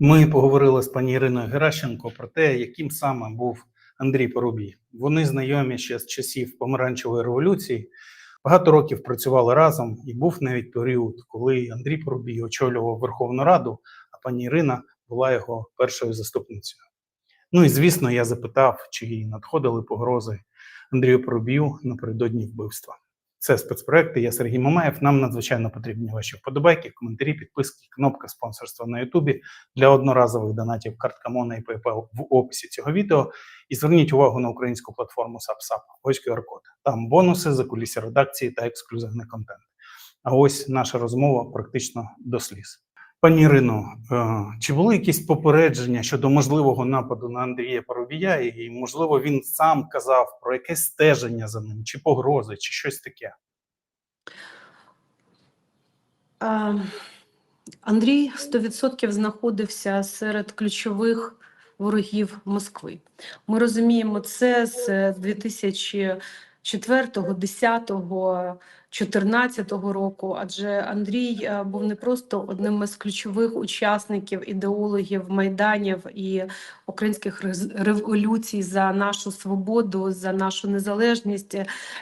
Ми поговорили з пані Іриною Геращенко про те, яким саме був Андрій Порубій. Вони знайомі ще з часів помаранчевої революції. Багато років працювали разом, і був навіть період, коли Андрій Порубій очолював Верховну Раду, а пані Ірина була його першою заступницею. Ну і звісно, я запитав, чи надходили погрози Андрію Порубію напередодні вбивства. Це спецпроекти. Я Сергій Мамаєв. Нам надзвичайно потрібні ваші вподобайки, коментарі, підписки, кнопка спонсорства на Ютубі для одноразових донатів картка Мона і PayPal в описі цього відео. І зверніть увагу на українську платформу SapSap. Ось QR-код. Там бонуси, закулісся редакції та ексклюзивний контент. А ось наша розмова практично до сліз. Пані Ірино, е, чи були якісь попередження щодо можливого нападу на Андрія Парубія, і можливо він сам казав про якесь стеження за ним, чи погрози, чи щось таке? Е, Андрій 100% знаходився серед ключових ворогів Москви. Ми розуміємо це з 2004, 10, 2014 року, адже Андрій е, був не просто одним із ключових учасників, ідеологів майданів і українських революцій за нашу свободу, за нашу незалежність,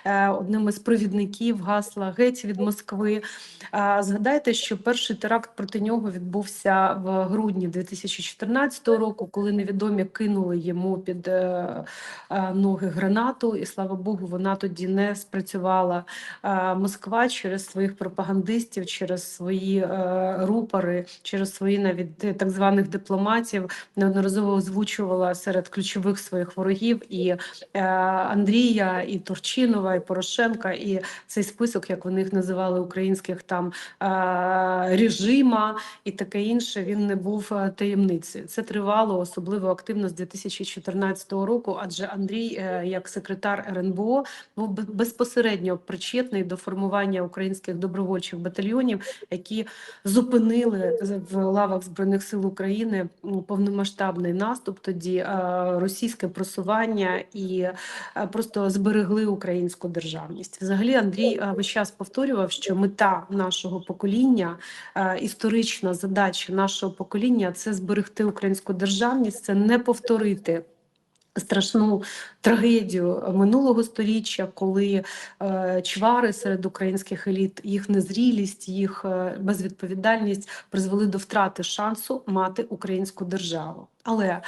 е, одним із провідників гасла геть від Москви. А, Згадайте, що перший теракт проти нього відбувся в грудні 2014 року, коли невідомі кинули йому під е, е, ноги гранату, і слава Богу, вона тоді не спрацювала. Москва через своїх пропагандистів, через свої е, рупори, через свої навіть е, так званих дипломатів неодноразово озвучувала серед ключових своїх ворогів і е, Андрія, і Турчинова, і Порошенка, і цей список, як вони їх називали, українських там е, режима і таке інше, він не був е, таємницею. Це тривало особливо активно з 2014 року, адже Андрій, е, як секретар РНБО, був бе- безпосередньо причетний до формування українських добровольчих батальйонів, які зупинили в лавах збройних сил України повномасштабний наступ, тоді російське просування і просто зберегли українську державність. Взагалі, Андрій весь час повторював, що мета нашого покоління, історична задача нашого покоління це зберегти українську державність, це не повторити. Страшну трагедію минулого сторіччя, коли е, чвари серед українських еліт, їх незрілість, їх е, безвідповідальність призвели до втрати шансу мати українську державу. Але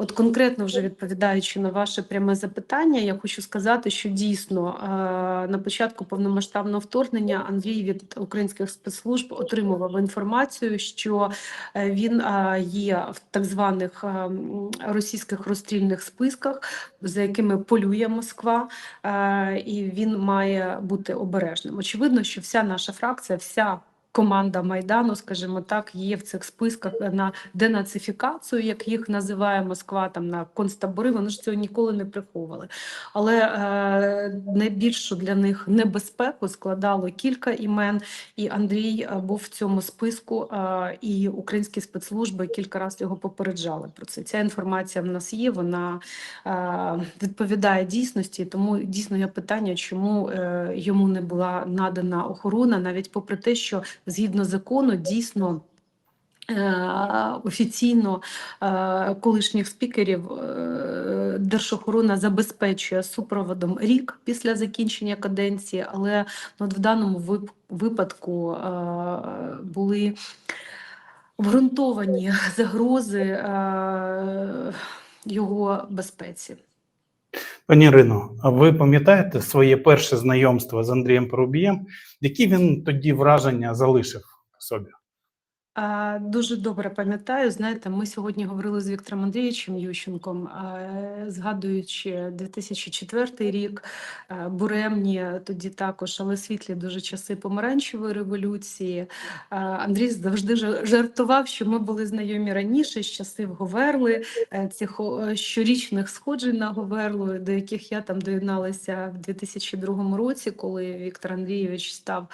От конкретно вже відповідаючи на ваше пряме запитання, я хочу сказати, що дійсно е, на початку повномасштабного вторгнення Андрій від українських спецслужб отримував інформацію, що е, він е, є в так званих російських розстрільних списках, за якими полює Москва, і він має бути обережним. Очевидно, що вся наша фракція, вся команда Майдану, скажімо так, є в цих списках на денацифікацію, як їх називає Москва, там на концтабори. Вони ж цього ніколи не приховували. Але е, найбільшу для них небезпеку складало кілька імен, і Андрій е, був в цьому списку, е, і українські спецслужби кілька разів його попереджали про це. Ця інформація в нас є, вона е, відповідає дійсності, тому дійсно є питання, чому е, йому не була надана охорона, навіть попри те, що згідно закону дійсно. е, Офіційно е, колишніх спікерів е, держохорона забезпечує супроводом рік після закінчення каденції, але от в даному вип- випадку були обґрунтовані загрози його безпеці. Пані Ірино, а ви пам'ятаєте своє перше знайомство з Андрієм Порубієм? Які він тоді враження залишив собі? Дуже добре пам'ятаю. Знаєте, ми сьогодні говорили з Віктором Андрійовичем Ющенком, згадуючи 2004 рік, буремні тоді також, але світлі дуже часи помаранчевої революції. Андрій завжди жартував, що ми були знайомі раніше з часів Говерли, е, цих щорічних сходжень на Говерлу, до яких я там доєдналася в 2002 році, коли Віктор Андрійович став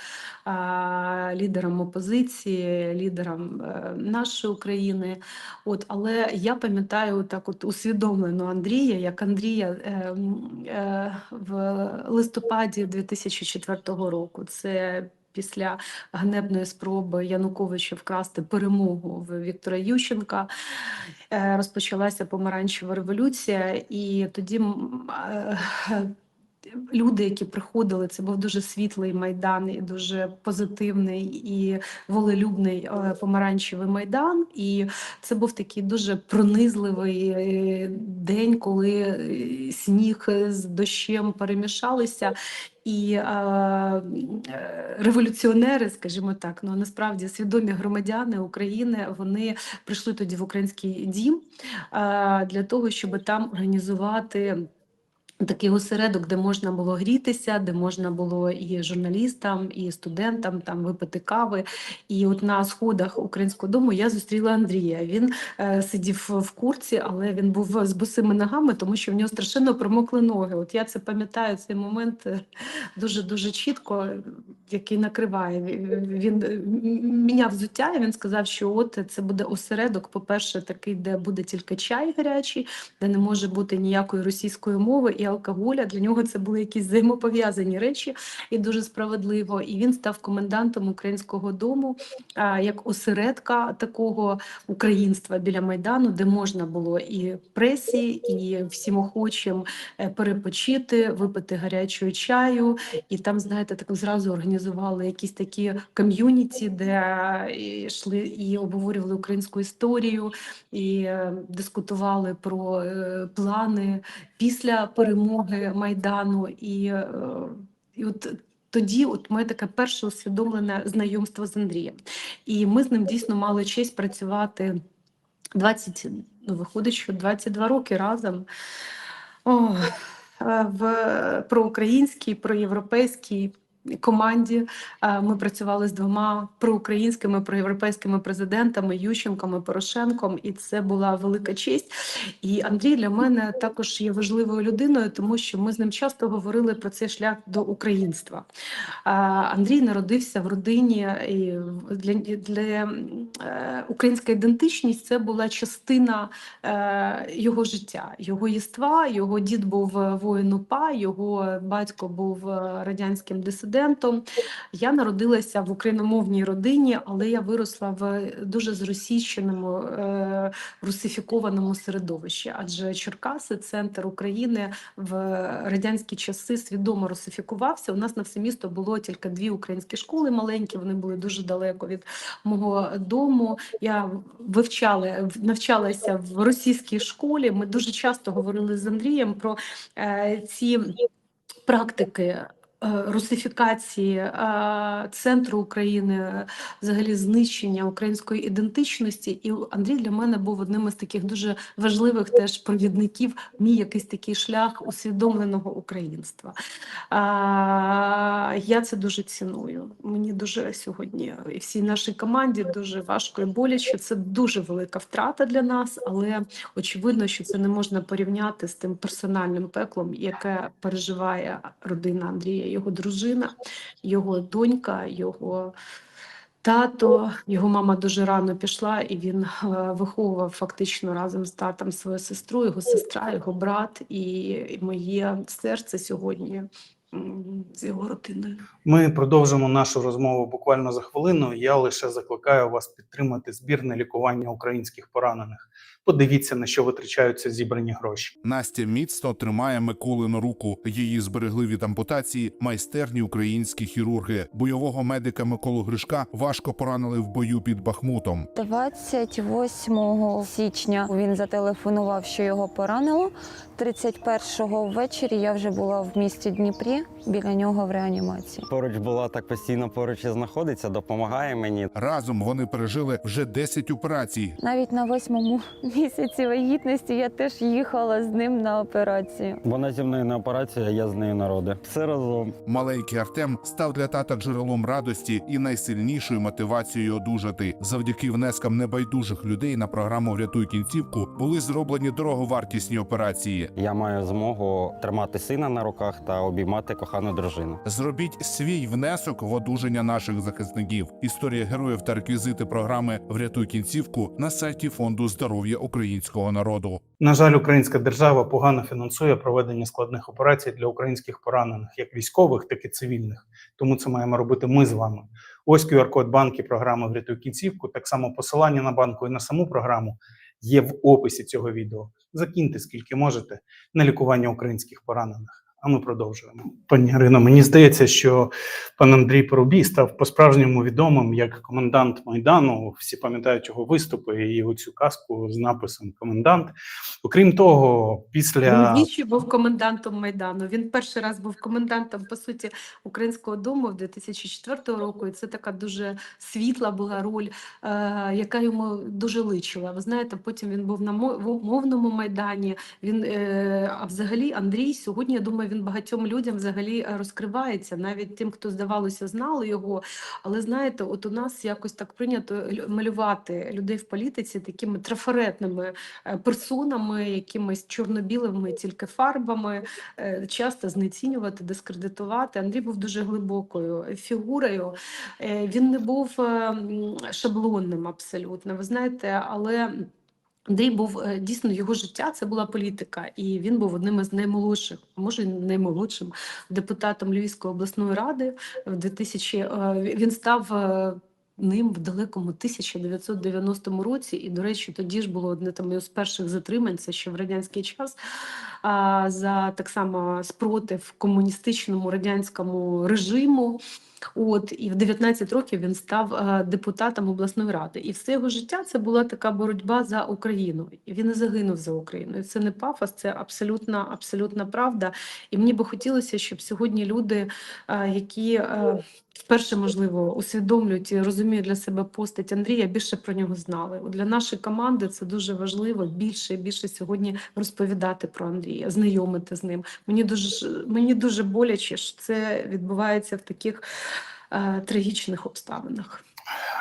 лідером опозиції, лідером е, нашої України. От, але я пам'ятаю так, от усвідомлено Андрія, як Андрія е, е, в листопаді 2004 року. Це після ганебної спроби Януковича вкрасти перемогу в Віктора Ющенка. Е, Розпочалася помаранчева революція, і тоді е, люди, які приходили, це був дуже світлий майдан, і дуже позитивний і волелюбний е, помаранчевий майдан. І це був такий дуже пронизливий е, день, коли е, сніг з дощем перемішалися. І е, революціонери, скажімо так, ну насправді свідомі громадяни України, вони прийшли тоді в український дім е, для того, щоб там організувати. Такий осередок, де можна було грітися, де можна було і журналістам, і студентам там випити кави. І от на сходах українського дому я зустріла Андрія. Він е, сидів в курці, але він був з босими ногами, тому що в нього страшенно промокли ноги. От я це пам'ятаю цей момент дуже дуже чітко, який накриває. Він е, міняв взуття, і він сказав, що от це буде осередок. По-перше, такий, де буде тільки чай гарячий, де не може бути ніякої російської мови і алкоголя. Для нього це були якісь взаємопов'язані речі, і дуже справедливо. І він став комендантом українського дому як осередка такого українства біля майдану, де можна було і пресі, і всім охочим е, перепочити, випити гарячого чаю. І там, знаєте, так зразу організували якісь такі ком'юніті, де е, йшли і обговорювали українську історію, і е, дискутували про плани після перемоги Майдану. І, е, і от тоді от моє таке перше усвідомлене знайомство з Андрієм. І ми з ним дійсно мали честь працювати 20, ну, виходить, що 22 роки разом. О, е, в проукраїнській, проєвропейській команді. Е, Ми працювали з двома проукраїнськими, проєвропейськими президентами Ющенком і Порошенком, і це була велика честь. І Андрій для мене також є важливою людиною, тому що ми з ним часто говорили про цей шлях до українства. Е, Андрій народився в родині і для, для е, українська ідентичність це була частина його життя, його єства. Його дід був воїн УПА, його батько був радянським дисидентом. Я народилася в україномовній родині, але я виросла в дуже зросійщеному, е, русифікованому середовищі. Адже Черкаси, центр України в радянські часи свідомо русифікувався. У нас на все місто було тільки дві українські школи маленькі. Вони були дуже далеко від мого дому. Я вивчала, навчалася в російській школі. Ми дуже часто говорили з Андрієм про е, ці практики. Е, Русифікації е, центру України, е, взагалі знищення української ідентичності, і Андрій для мене був одним із таких дуже важливих теж провідників. Мій якийсь такий шлях усвідомленого українства. Я це дуже ціную. Мені дуже сьогодні і всій нашій команді дуже важко і боляче. Це дуже велика втрата для нас, але очевидно, що це не можна порівняти з тим персональним пеклом, яке переживає родина Андрія, його дружина, його донька, його. Тато, його мама дуже рано пішла, і він е, виховував фактично разом з татом свою сестру, його сестра, його брат, і, моє серце сьогодні з його родиною. Ми продовжимо нашу розмову буквально за хвилину. Я лише закликаю вас підтримати збірне лікування українських поранених. Подивіться, на що витрачаються зібрані гроші. Настя міцно тримає Миколину руку. Її зберегли від ампутації майстерні українські хірурги. Бойового медика Миколу Гришка важко поранили в бою під Бахмутом. 28 січня він зателефонував, що його поранило. 31-го ввечері я вже була в місті Дніпрі біля нього в реанімації. Поруч була так постійно поруч і знаходиться, допомагає мені. Разом вони пережили вже 10 операцій. Навіть на восьмому місяці вагітності я теж їхала з ним на операцію. Вона зі мною на операцію, а я з нею на роди. Все разом. Маленький Артем став для тата джерелом радості і найсильнішою мотивацією одужати. Завдяки внескам небайдужих людей на програму Врятуй кінцівку були зроблені дороговартісні операції. Я маю змогу тримати сина на руках та обіймати врятувати кохану дружину. Зробіть свій внесок в одужання наших захисників. Історія героїв та реквізити програми Врятуй кінцівку на сайті Фонду здоров'я українського народу. На жаль, українська держава погано фінансує проведення складних операцій для українських поранених, як військових, так і цивільних. Тому це маємо робити ми з вами. Ось QR-код банки програми Врятуй кінцівку. Так само посилання на банку і на саму програму є в описі цього відео. Закиньте скільки можете на лікування українських поранених. А ми продовжуємо. Пані Ірино, мені здається, що пан Андрій Порубій став по-справжньому відомим як комендант Майдану. Всі пам'ятають його виступи і оцю казку з написом Комендант. Окрім того, після Він двічі був комендантом Майдану. Він перший раз був комендантом, по суті, Українського дому в 2004 року. І це така дуже світла була роль, е, яка йому дуже личила. Ви знаєте, потім він був на мовному майдані. Він е, а взагалі Андрій сьогодні, я думаю, він багатьом людям взагалі е, розкривається, навіть тим, хто здавалося, знали його. Але знаєте, от у нас якось так прийнято малювати людей в політиці такими трафаретними е, персонами, якимись чорно-білими тільки фарбами, е, часто знецінювати, дискредитувати. Андрій був дуже глибокою фігурою. Він не був е, шаблонним абсолютно. Ви знаєте, але. Андрій був е, дійсно його життя, це була політика, і він був одним із наймолодших, а може наймолодшим депутатом Львівської обласної ради. В 2000, е, він став е, ним в далекому 1990 році. І, до речі, тоді ж було одне там з перших затримань, це ще в радянський час, а, за так само спротив комуністичному радянському режиму. От і в 19 років він став е, депутатом обласної ради. І все його життя це була така боротьба за Україну. І він і загинув за Україну. І це не пафос, це абсолютна, абсолютна правда. І мені би хотілося, щоб сьогодні люди, е, які е, вперше можливо усвідомлюють і розуміють для себе постать Андрія, більше про нього знали. Для нашої команди це дуже важливо більше і більше сьогодні розповідати про Андрія, знайомити з ним. Мені дуже мені дуже боляче, що це відбувається в таких е, трагічних обставинах.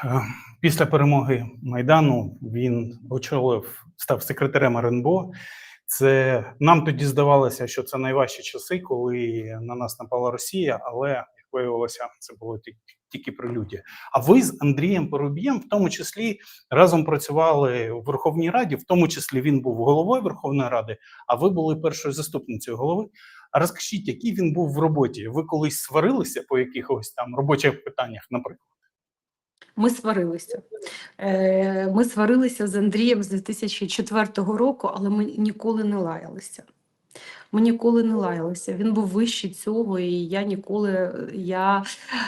Е, Після перемоги Майдану він очолив, став секретарем РНБО. Це нам тоді здавалося, що це найважчі часи, коли на нас напала Росія, але виявилося, це було ті- тільки прелюдія. А ви з Андрієм Порубієм, в тому числі, разом працювали у Верховній Раді, в тому числі він був головою Верховної Ради, а ви були першою заступницею голови. А розкажіть, який він був в роботі? Ви колись сварилися по якихось там робочих питаннях, наприклад? Ми сварилися. Е, Ми сварилися з Андрієм з 2004 року, але ми ніколи не лаялися. Ми ніколи не лаялися. Він був вищий цього, і я ніколи. Я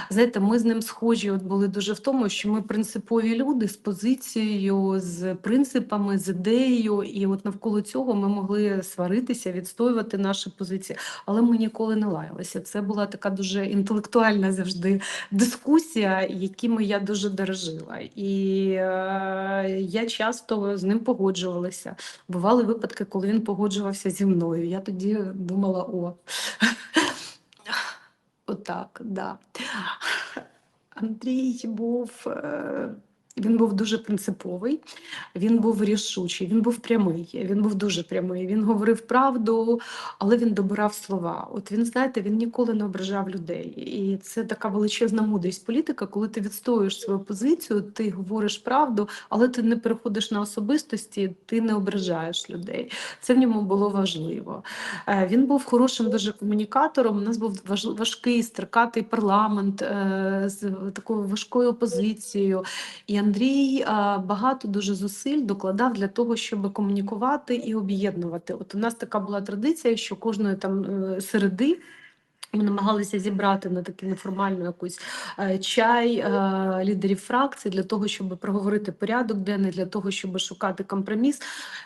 знаєте, ми з ним схожі. От були дуже в тому, що ми принципові люди з позицією, з принципами, з ідеєю. І от навколо цього ми могли сваритися, відстоювати наші позиції, але ми ніколи не лаялися. Це була така дуже інтелектуальна завжди дискусія, якими я дуже дорожила. І е, я часто з ним погоджувалася. Бували випадки, коли він погоджувався зі мною. Я тоді думала, о, отак, да. Андрій був. Він був дуже принциповий, він був рішучий, він був прямий, він був дуже прямий. Він говорив правду, але він добирав слова. От він, знаєте, він ніколи не ображав людей. І це така величезна мудрість політика, коли ти відстоюєш свою позицію, ти говориш правду, але ти не переходиш на особистості, ти не ображаєш людей. Це в ньому було важливо. Е, Він був хорошим дуже комунікатором. У нас був важкий, стрикатий парламент е, з такою важкою опозицією. І Андрій багато дуже зусиль докладав для того, щоб комунікувати і об'єднувати. От у нас така була традиція, що кожної там е, середи. Ми намагалися зібрати на таку неформальну якусь е, чай е, лідерів фракцій для того, щоб проговорити порядок денний, для того, щоб шукати компроміс.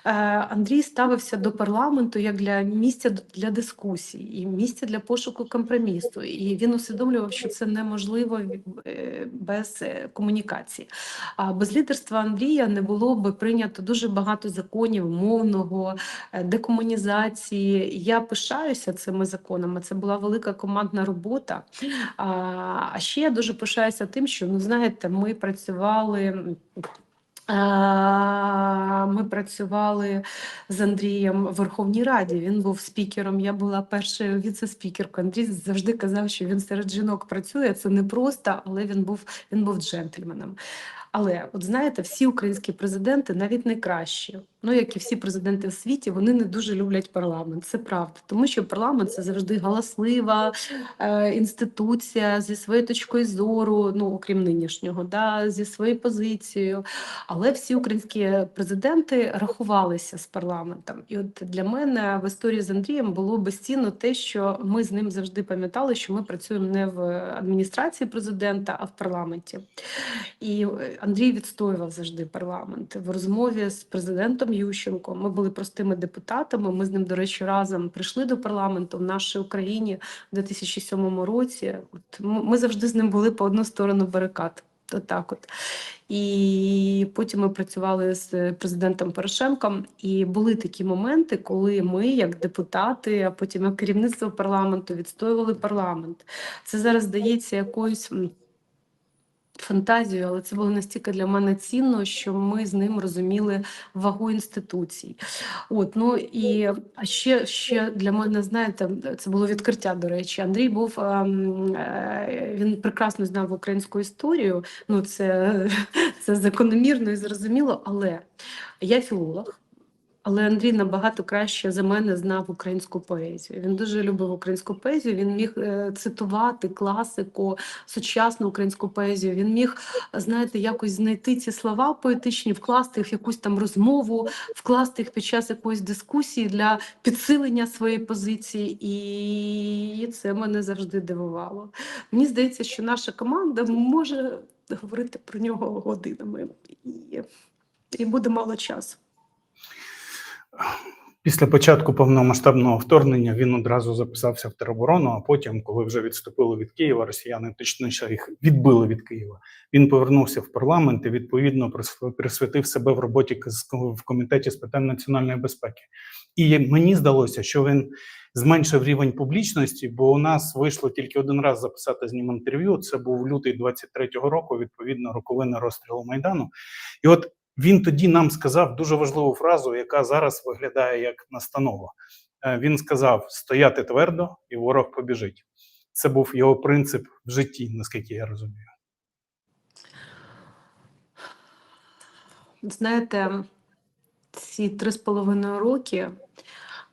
Е, Андрій ставився до парламенту як для місця для дискусій і місця для пошуку компромісу. І він усвідомлював, що це неможливо без комунікації. А без лідерства Андрія не було би прийнято дуже багато законів мовного, декомунізації. Я пишаюся цими законами. Це була велика командна робота. А ще я дуже пишаюся тим, що ну знаєте, ми працювали. Ми працювали з Андрієм в Верховній Раді. Він був спікером. Я була першою віце-спікеркою. Андрій завжди казав, що він серед жінок працює. Це не просто, але він був він був джентльменом. Але от знаєте, всі українські президенти, навіть найкращі, ну як і всі президенти в світі, вони не дуже люблять парламент. Це правда, тому що парламент це завжди галаслива е, інституція зі своєю точкою зору, ну окрім нинішнього, да, зі своєю позицією. Але всі українські президенти рахувалися з парламентом. І от для мене в історії з Андрієм було безцінно те, що ми з ним завжди пам'ятали, що ми працюємо не в адміністрації президента, а в парламенті. І е, Андрій відстоював завжди парламент в розмові з президентом Ющенко. Ми були простими депутатами. Ми з ним, до речі, разом прийшли до парламенту в нашій Україні в 2007 році. От ми завжди з ним були по одну сторону барикад. Отак от. І потім ми працювали з президентом Порошенком, і були такі моменти, коли ми, як депутати, а потім як керівництво парламенту, відстоювали парламент. Це зараз здається якоюсь м, фантазією, але це було настільки для мене цінно, що ми з ним розуміли вагу інституцій. От, ну і а ще, ще для мене, знаєте, це було відкриття, до речі. Андрій був ем, е, він прекрасно знав українську історію. Ну, це, це закономірно і зрозуміло, але я філолог. Але Андрій набагато краще за мене знав українську поезію. Він дуже любив українську поезію. Він міг е, цитувати класику, сучасну українську поезію. Він міг, знаєте, якось знайти ці слова поетичні, вкласти їх в якусь там розмову, вкласти їх під час якоїсь дискусії для підсилення своєї позиції. І це мене завжди дивувало. Мені здається, що наша команда може говорити про нього годинами, і, і буде мало часу. Після початку повномасштабного вторгнення він одразу записався в тероборону. А потім, коли вже відступили від Києва, росіяни точніше їх відбили від Києва. Він повернувся в парламент і відповідно присв- присвятив себе в роботі в комітеті з питань національної безпеки. І мені здалося, що він зменшив рівень публічності, бо у нас вийшло тільки один раз записати з ним інтерв'ю. Це був лютий 23-го року, відповідно, роковина розстрілу майдану. І от він тоді нам сказав дуже важливу фразу, яка зараз виглядає як настанова. Е, Він сказав: стояти твердо, і ворог побіжить. Це був його принцип в житті, наскільки я розумію. Знаєте, ці три з половиною роки,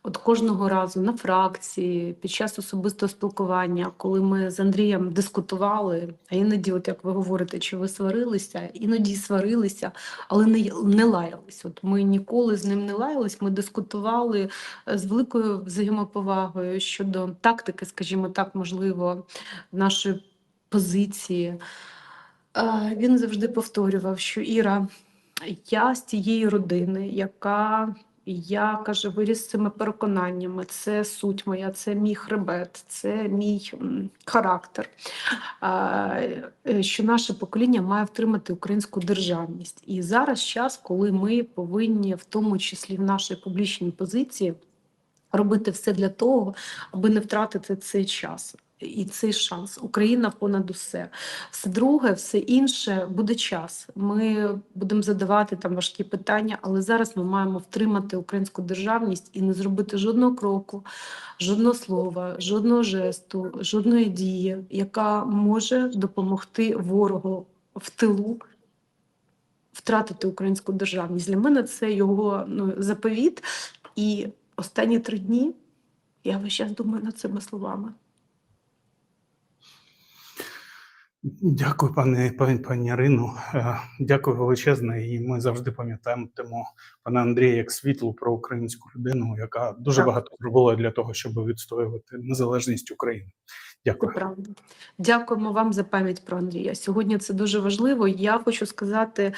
от кожного разу на фракції, під час особистого спілкування, коли ми з Андрієм дискутували, а іноді, от як ви говорите, чи ви сварилися, іноді сварилися, але не, не лаялись. От ми ніколи з ним не лаялись, ми дискутували е, з великою взаємоповагою щодо тактики, скажімо так, можливо, нашої позиції. Е, Він завжди повторював, що Іра. Я з тієї родини, яка я каже, виріс з цими переконаннями. Це суть моя, це мій хребет, це мій характер. Е, Що наше покоління має втримати українську державність. І зараз час, коли ми повинні, в тому числі в нашій публічній позиції, робити все для того, аби не втратити цей час. І цей шанс Україна понад усе. Все друге, все інше буде час. Ми будемо задавати там важкі питання, але зараз ми маємо втримати українську державність і не зробити жодного кроку, жодного слова, жодного жесту, жодної дії, яка може допомогти ворогу в тилу втратити українську державність. Для мене це його ну, заповіт. І останні три дні я весь час думаю над цими словами. Дякую, пане пані, пані Ірино. Е, Дякую величезне. І ми завжди пам'ятаємо пана Андрія як світлу про українську людину, яка дуже Так. багато зробила для того, щоб відстоювати незалежність України. Це Дякую. правда. Дякуємо вам за пам'ять про Андрія. Сьогодні це дуже важливо. Я хочу сказати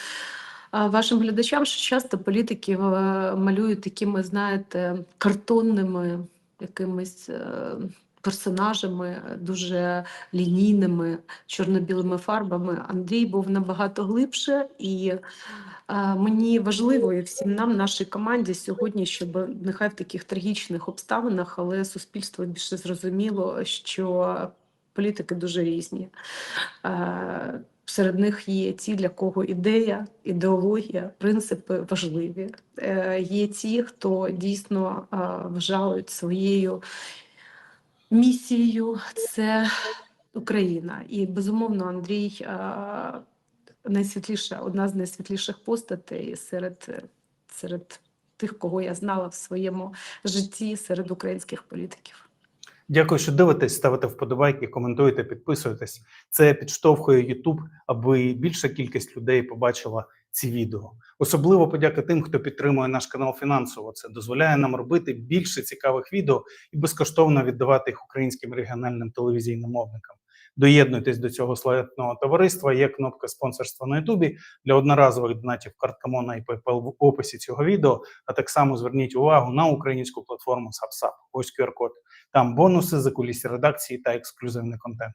вашим глядачам, що часто політики е, малюють такими, знаєте, картонними якимись е, персонажами, дуже лінійними чорно-білими фарбами. Андрій був набагато глибше і. е, Мені важливо і всім нам, нашій команді сьогодні, щоб нехай в таких трагічних обставинах, але суспільство більше зрозуміло, що політики дуже різні. Е, Серед них є ті, для кого ідея, ідеологія, принципи важливі. Е, Є ті, хто дійсно е, вважають своєю місією це Україна. І безумовно, Андрій найсвітліша, одна з найсвітліших постатей серед, серед тих, кого я знала в своєму житті, серед українських політиків. Дякую, що дивитесь, ставите вподобайки, коментуєте, підписуєтесь. Це підштовхує YouTube, аби більша кількість людей побачила ці відео. Особливо подяка тим, хто підтримує наш канал фінансово. Це дозволяє нам робити більше цікавих відео і безкоштовно віддавати їх українським регіональним телевізійним мовникам. Доєднуйтесь до цього славетного товариства. Є кнопка спонсорства на Ютубі для одноразових донатів картка Мона і PayPal в описі цього відео. А так само зверніть увагу на українську платформу SubSub. Ось QR-код. Там бонуси, закулісі редакції та ексклюзивний контент.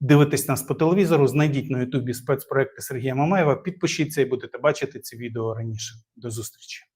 Дивитесь нас по телевізору, знайдіть на Ютубі спецпроекти Сергія Мамаєва, підпишіться і будете бачити ці відео раніше. До зустрічі!